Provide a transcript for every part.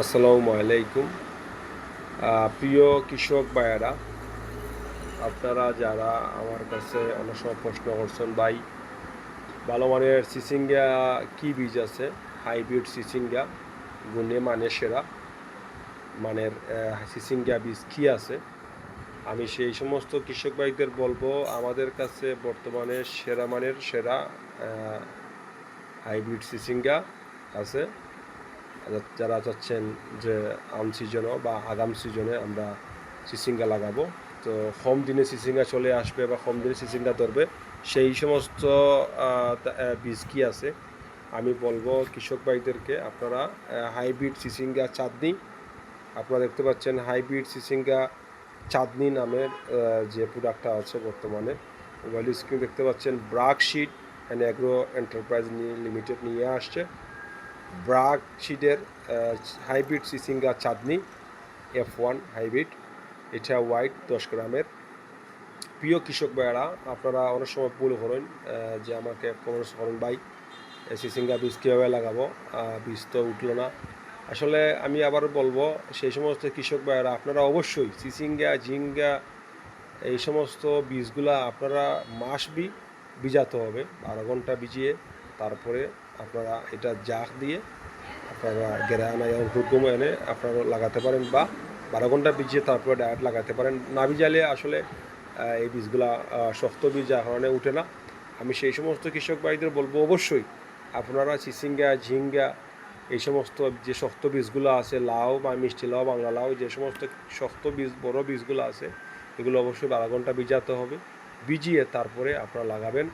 আসসালামু আলাইকুম। প্রিয় কৃষক ভাইয়েরা, আপনারা যারা আমার কাছে অনেক সময় প্রশ্ন করছেন, ভাই, ভালো মানের সিসিঙ্গা কী বীজ আছে? হাইব্রিড সিসিঙ্গা, গুণে মানে সেরা মানের সিসিঙ্গা বীজ কি আছে? আমি সেই সমস্ত কৃষক ভাইদের বলব, আমাদের কাছে বর্তমানে সেরা মানের সেরা হাইব্রিড সিসিঙ্গা আছে। যারা চাচ্ছেন যে আম সিজনও বা আগাম সিজনে আমরা সিসিঙ্গা লাগাবো। তো কম দিনে সিসিঙ্গা চলে আসবে বা কম দিনে সিসিঙ্গা ধরবে, সেই সমস্ত বীজ কি আছে? আমি বলব কৃষক ভাইদেরকে, আপনারা হাইব্রিড সিসিঙ্গা চাঁদনি, আপনারা দেখতে পাচ্ছেন হাইব্রিড সিসিঙ্গা চাঁদনি নামের যে প্রোডাক্টটা আছে বর্তমানে। মোবাইল স্ক্রিন দেখতে পাচ্ছেন BRAC seed and agro enterprise নিয়ে লিমিটেড নিয়ে আসছে। ব্রাক শিটের হাইব্রিড সিসিঙ্গা চাঁদনি এফ ওয়ান হাইব্রিড, এটা হোয়াইট দশ গ্রামের। প্রিয় কৃষক ভাইয়েরা, আপনারা অনেক সময় ভুল করেন যে আমাকে কমেন্টস করেন, ভাই, সিসিঙ্গা বীজ কীভাবে লাগাবো? বীজ তো উঠল না। আসলে আমি আবার বলব, সেই সমস্ত কৃষক ভাইয়েরা, আপনারা অবশ্যই সিসিঙ্গা, ঝিঙ্গা, এই সমস্ত বীজগুলা আপনারা মাস বি ভিজাতে হবে বারো ঘণ্টা ভিজিয়ে। তারপরে আপনারা এটা জাক দিয়ে আপনারা গেরানা এবং হুকুম এনে আপনারা লাগাতে পারেন বা বারো ঘণ্টা ভিজিয়ে তারপরে ডায়েট লাগাতে পারেন। না ভিজালে আসলে এই বীজগুলা শক্ত বীজ যার কারণে উঠে না। আমি সেই সমস্ত কৃষক ভাইদের বলব অবশ্যই আপনারা চিচিঙ্গা, ঝিঙ্গা, এই সমস্ত যে শক্ত বীজগুলো আছে, লাউ বা মিষ্টি লাউ, বাংলা লাউ, যে সমস্ত শক্ত বীজ, বড় বীজগুলো আছে, এগুলো অবশ্যই বারো ঘণ্টা ভিজাতে হবে। ভিজিয়ে তারপরে আপনারা লাগাবেন।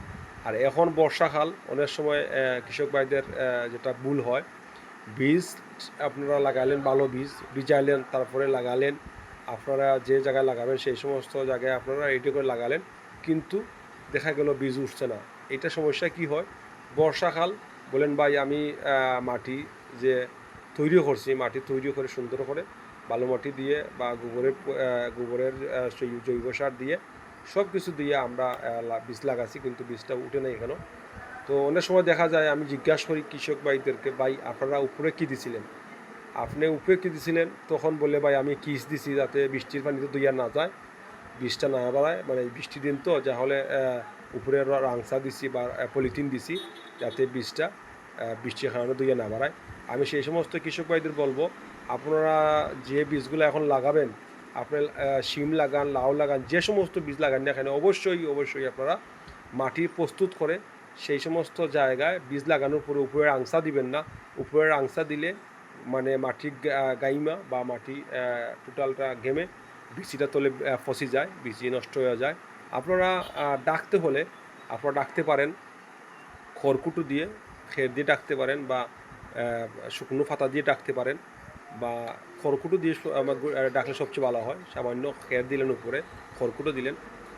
আর এখন বর্ষাকাল অনেক সময় কৃষক ভাইদের যেটা ভুল হয়, বীজ আপনারা লাগালেন, ভালো বীজ, ভিজাইলেন, তারপরে লাগালেন, আপনারা যে জায়গায় লাগাবেন, সেই সমস্ত জায়গায় আপনারা রেডি করে লাগালেন, কিন্তু দেখা গেল বীজ উঠছে না। এটা সমস্যা কি হয়? বর্ষাকাল বলেন ভাই, আমি মাটি যে তৈরি করছি, মাটি তৈরি করে সুন্দর করে বালু মাটি দিয়ে বা গোবরের গোবরের জৈব সার দিয়ে সব কিছু দিয়ে আমরা বীজ লাগাচ্ছি, কিন্তু বীজটা উঠে নেই এখানেও তো অনেক সময় দেখা যায়, আমি জিজ্ঞাসা করি কৃষক ভাইদেরকে, ভাই, আপনারা উপরে কী দিছিলেন? আপনি উপরে কী দিছিলেন? তখন বলে, ভাই, আমি কিস দিছি যাতে বৃষ্টির পানিতে দুইয়া না যায়। বীজটা না বাড়ায় মানে বৃষ্টি দিন তো, যা হলে উপরে রাংসা দিছি বা পলিথিন দিছি, যাতে বীজটা বৃষ্টির কারণে দুইয়া না বাড়ায়। আমি সেই সমস্ত কৃষক ভাইদের বলব, আপনারা যে বীজগুলো এখন লাগাবেন আপনি আহ, শিম লাগান লাউ লাগান যে সমস্ত বীজ লাগান না এখানে অবশ্যই অবশ্যই আপনারা মাটি প্রস্তুত করে সেই সমস্ত জায়গায় বীজ লাগানোর পরে উপরের আংসা দিবেন না। উপরের আংসা দিলে মানে মাটি গাইমা বা মাটি টোটালটা ঘেমে বিচিটা তলে ফসি যায় বিচি নষ্ট হয়ে যায়। আপনারা ডাকতে হলে আপনারা ডাকতে পারেন খড়কুটো দিয়ে খের দিয়ে ডাকতে পারেন বা শুকনো পাতা দিয়ে ডাকতে পারেন বা খড়কুটো দিয়ে আমার ডাকলে সবচেয়ে ভালো হয়। সামান্য খের দিলেন উপরে, খড়কুটো দিলেন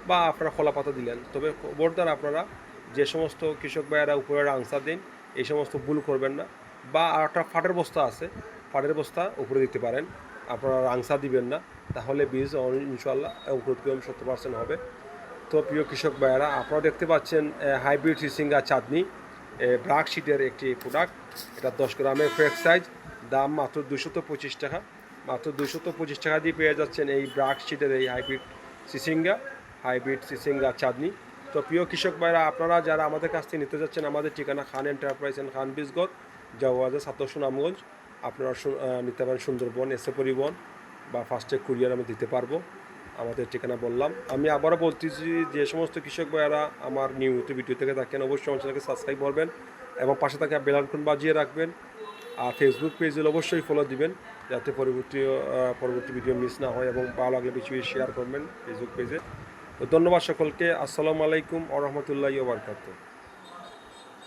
বা আপনারা খোলা পাতা দিলেন। তবে খবরদার আপনারা যে সমস্ত কৃষক ভাইয়েরা উপরের আংসা দিন, এই সমস্ত ভুল করবেন না বা আর একটা ফাটের বস্তা আছে, ফাটের বস্তা উপরে দিতে পারেন। আপনারা আংসা দিবেন না, তাহলে বীজ ইনশাল্লাহ অঙ্কুরোদ্গম সত্তর পার্সেন্ট হবে। তো প্রিয় কৃষক ভাইয়েরা, আপনারা দেখতে পাচ্ছেন হাইব্রিড সিসিঙ্গা চাঁদনি ব্রাক শিটের একটি প্রোডাক্ট এটা দশ গ্রামের ফ্রেক সাইজ দাম মাত্র দুশত পঁচিশ টাকা। মাত্র দুশত পঁচিশ টাকা দিয়ে পেয়ে যাচ্ছেন এই ব্রাক শিটের এই হাইব্রিড সিসিঙ্গা হাইব্রিড সিসিঙ্গা চাঁদনি। তো প্রিয় কৃষক ভাইরা, আপনারা যারা আমাদের কাছ থেকে নিতে যাচ্ছেন, আমাদের ঠিকানা খান এন্টারপ্রাইজ অ্যান্ড খান বিসগড় জাওয়াজা সাত সুনামগঞ্জ আপনারা নিতে পারেন সুন্দরবন, এসে পরিবহন বা ফাস্ট্যাগ কুরিয়ার আমি দিতে পারব। আমাদের ঠিকানা বললাম। আমি আবারও বলতেছি, যে সমস্ত কৃষক ভাইয়েরা আমার নিয়মিত ভিডিও থেকে থাকেন, অবশ্যই আমার চ্যানেলকে সাবস্ক্রাইব করবেন এবং পাশে থাকা বেল আইকন বাজিয়ে রাখবেন। আর ফেসবুক পেজে অবশ্যই ফলো দিবেন, যাতে পরবর্তী পরবর্তী ভিডিও মিস না হয় এবং ভালো লাগলে বেশি শেয়ার করবেন ফেসবুক পেজে তো ধন্যবাদ সকলকে, আসসালামু আলাইকুম আ রহমতুল্লাহ বারকাত